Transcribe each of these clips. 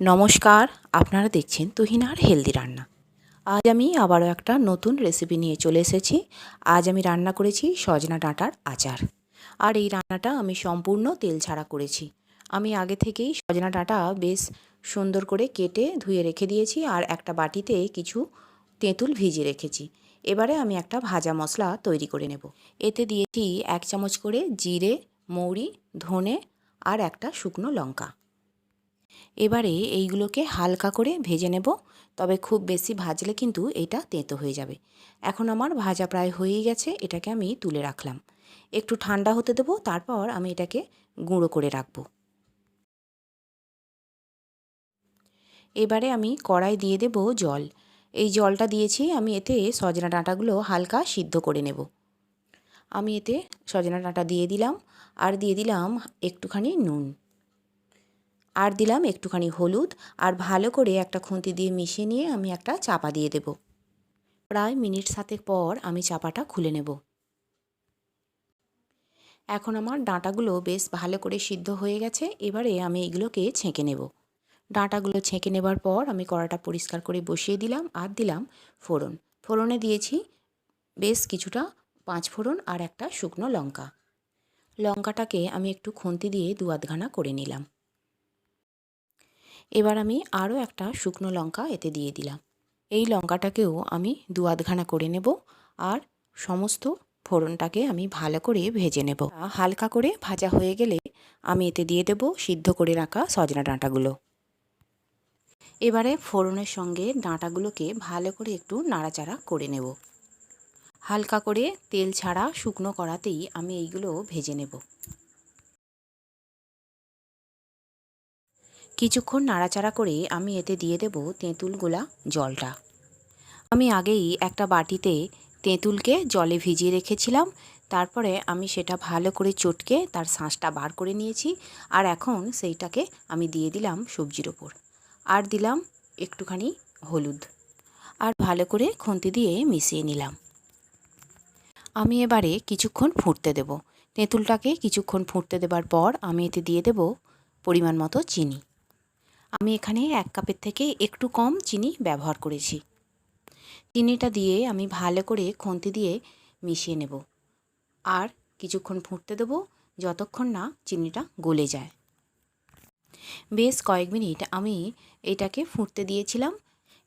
নমস্কার, আপনারা দেখছেন তুহিনার হেলদি রান্না। আজ আমি আবারও একটা নতুন রেসিপি নিয়ে চলে এসেছি। আজ আমি রান্না করেছি সজনা ডাঁটার আচার। আর এই রান্নাটা আমি সম্পূর্ণ তেল ছাড়া করেছি। আমি আগে থেকেই সজনা ডাঁটা বেশ সুন্দর করে কেটে ধুয়ে রেখে দিয়েছি আর একটা বাটিতে কিছু তেঁতুল ভিজিয়ে রেখেছি। এবারে আমি একটা ভাজা মশলা তৈরি করে নেব। এতে দিয়েছি এক চামচ করে জিরে, মৌরি, ধনে আর একটা শুকনো লঙ্কা। এবারে এইগুলোকে হালকা করে ভেজে নেব। তবে খুব বেশি ভাজলে কিন্তু এটা তেঁতো হয়ে যাবে। এখন আমার ভাজা প্রায় হয়েই গেছে, এটাকে আমি তুলে রাখলাম। একটু ঠান্ডা হতে দেবো, তারপর আমি এটাকে গুঁড়ো করে রাখব। এবারে আমি কড়াই দিয়ে দেব জল। এই জলটা দিয়েছি, আমি এতে সজনা ডাঁটাগুলো হালকা সিদ্ধ করে নেব। আমি এতে সজনা ডাঁটা দিয়ে দিলাম, আর দিয়ে দিলাম একটুখানি নুন। আর দিলাম একটুখানি হলুদ আর ভালো করে একটা খুন্তি দিয়ে মিশিয়ে নিয়ে আমি একটা চাপা দিয়ে দেব। প্রায় মিনিট সাতেক পর আমি চাপাটা খুলে নেব। এখন আমার ডাঁটাগুলো বেশ ভালো করে সিদ্ধ হয়ে গেছে, এবারে আমি এগুলোকে ছেঁকে নেব। ডাঁটাগুলো ছেঁকে নেবার পর আমি কড়াটা পরিষ্কার করে বসিয়ে দিলাম আর দিলাম ফোড়ন। ফোড়নে দিয়েছি বেশ কিছুটা পাঁচ ফোড়ন আর একটা শুকনো লঙ্কা। লঙ্কাটাকে আমি একটু খুন্তি দিয়ে দু আধখানা করে নিলাম। এবার আমি আরও একটা শুকনো লঙ্কা এতে দিয়ে দিলাম। এই লঙ্কাটাকেও আমি দু আধখানা করে নেব আর সমস্ত ফোড়নটাকে আমি ভালো করে ভেজে নেব। হালকা করে ভাজা হয়ে গেলে আমি এতে দিয়ে দেব সিদ্ধ করে রাখা সজনা ডাঁটাগুলো। এবারে ফোড়নের সঙ্গে ডাঁটাগুলোকে ভালো করে একটু নাড়াচাড়া করে নেব। হালকা করে তেল ছাড়া শুকনো করাতেই আমি এইগুলো ভেজে নেব। কিছুক্ষণ নাড়াচাড়া করে আমি এতে দিয়ে দেব তেঁতুল গোলা জলটা। আমি আগেই একটা বাটিতে তেঁতুলকে জলে ভিজিয়ে রেখেছিলাম, তারপরে আমি সেটা ভালো করে চটকে তার শাঁসটা বার করে নিয়েছি আর এখন সেইটাকে আমি দিয়ে দিলাম সবজির ওপর। আর দিলাম একটুখানি হলুদ আর ভালো করে খুন্তি দিয়ে মিশিয়ে নিলাম। আমি এবারে কিছুক্ষণ ফুটতে দেব। তেঁতুলটাকে কিছুক্ষণ ফুটতে দেবার পর আমি এতে দিয়ে দেব পরিমাণ মতো চিনি। আমি এখানে এক কাপের থেকে একটু কম চিনি ব্যবহার করেছি। চিনিটা দিয়ে আমি ভালো করে খুন্তি দিয়ে মিশিয়ে নেব। আর কিছুক্ষণ ফুটতে দেবো যতক্ষণ না চিনিটা গলে যায়। বেশ কয়েক মিনিট আমি এটাকে ফুটতে দিয়েছিলাম।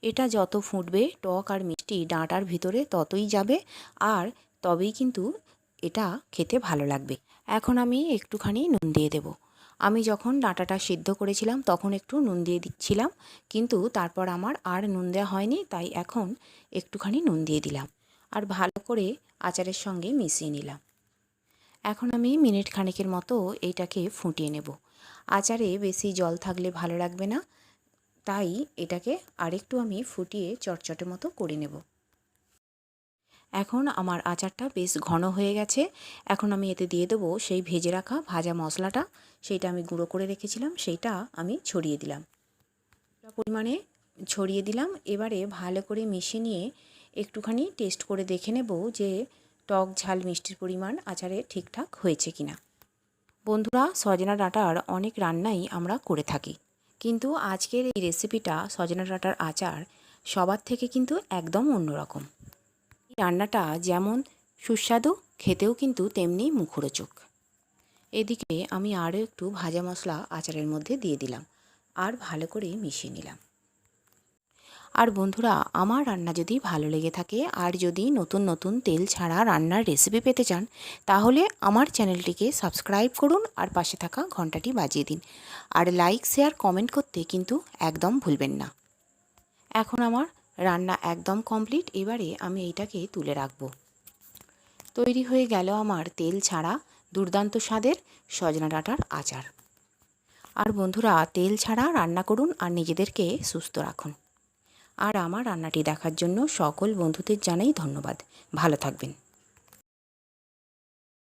এটা যত ফুটবে, টক আর মিষ্টি ডাঁটার ভিতরে ততই যাবে আর তবেই কিন্তু এটা খেতে ভালো লাগবে। এখন আমি একটুখানি নুন দিয়ে দেবো। আমি যখন ডাঁটাটা সিদ্ধ করেছিলাম, তখন একটু নুন দিয়ে দিচ্ছিলাম। কিন্তু তারপর আমার আর নুন দেওয়া হয়নি, তাই এখন একটুখানি নুন দিয়ে দিলাম আর ভালো করে আচারের সঙ্গে মিশিয়ে নিলাম। এখন আমি মিনিট খানেকের মতো এইটাকে ফুটিয়ে নেব। আচারে বেশি জল থাকলে ভালো লাগবে না, তাই এটাকে আরেকটু আমি ফুটিয়ে চটচটে মতো করে নেব। এখন আমার আচারটা বেশ ঘন হয়ে গেছে। এখন আমি এতে দিয়ে দেবো সেই ভেজে রাখা ভাজা মশলাটা। সেইটা আমি গুঁড়ো করে রেখেছিলাম, সেইটা আমি ছড়িয়ে দিলাম। পরিমাণে ছড়িয়ে দিলাম। এবারে ভালো করে মিশিয়ে নিয়ে একটুখানি টেস্ট করে দেখে নেব যে টক ঝাল মিষ্টির পরিমাণ আচারে ঠিকঠাক হয়েছে কি না বন্ধুরা, সজনা ডাঁটার অনেক রান্নাই আমরা করে থাকি। কিন্তু আজকের এই রেসিপিটা সজনা ডাঁটার আচার সবার থেকে কিন্তু একদম অন্যরকম। রান্নাটা যেমন সুস্বাদু, খেতেও কিন্তু তেমনি মুখরোচক। এদিকে আমি আরও একটু ভাজা মশলা আচারের মধ্যে দিয়ে দিলাম আর ভালো করে মিশিয়ে নিলাম। আর বন্ধুরা, আমার রান্না যদি ভালো লেগে থাকে আর যদি নতুন নতুন তেল ছাড়া রান্নার রেসিপি পেতে চান, তাহলে আমার চ্যানেলটিকে সাবস্ক্রাইব করুন আর পাশে থাকা ঘন্টাটি বাজিয়ে দিন। আর লাইক শেয়ার কমেন্ট করতে কিন্তু একদম ভুলবেন না। এখন আমার রান্না একদম কমপ্লিট এবারে আমি এইটাকে তুলে রাখব। তৈরি হয়ে গেল আমার তেল ছাড়া দুর্দান্ত স্বাদের সজনা ডাঁটার আচার। আর বন্ধুরা, তেল ছাড়া রান্না করুন আর নিজেদেরকে সুস্থ রাখুন। আর আমার রান্নাটি দেখার জন্য সকল বন্ধুদের জানাই ধন্যবাদ। ভালো থাকবেন।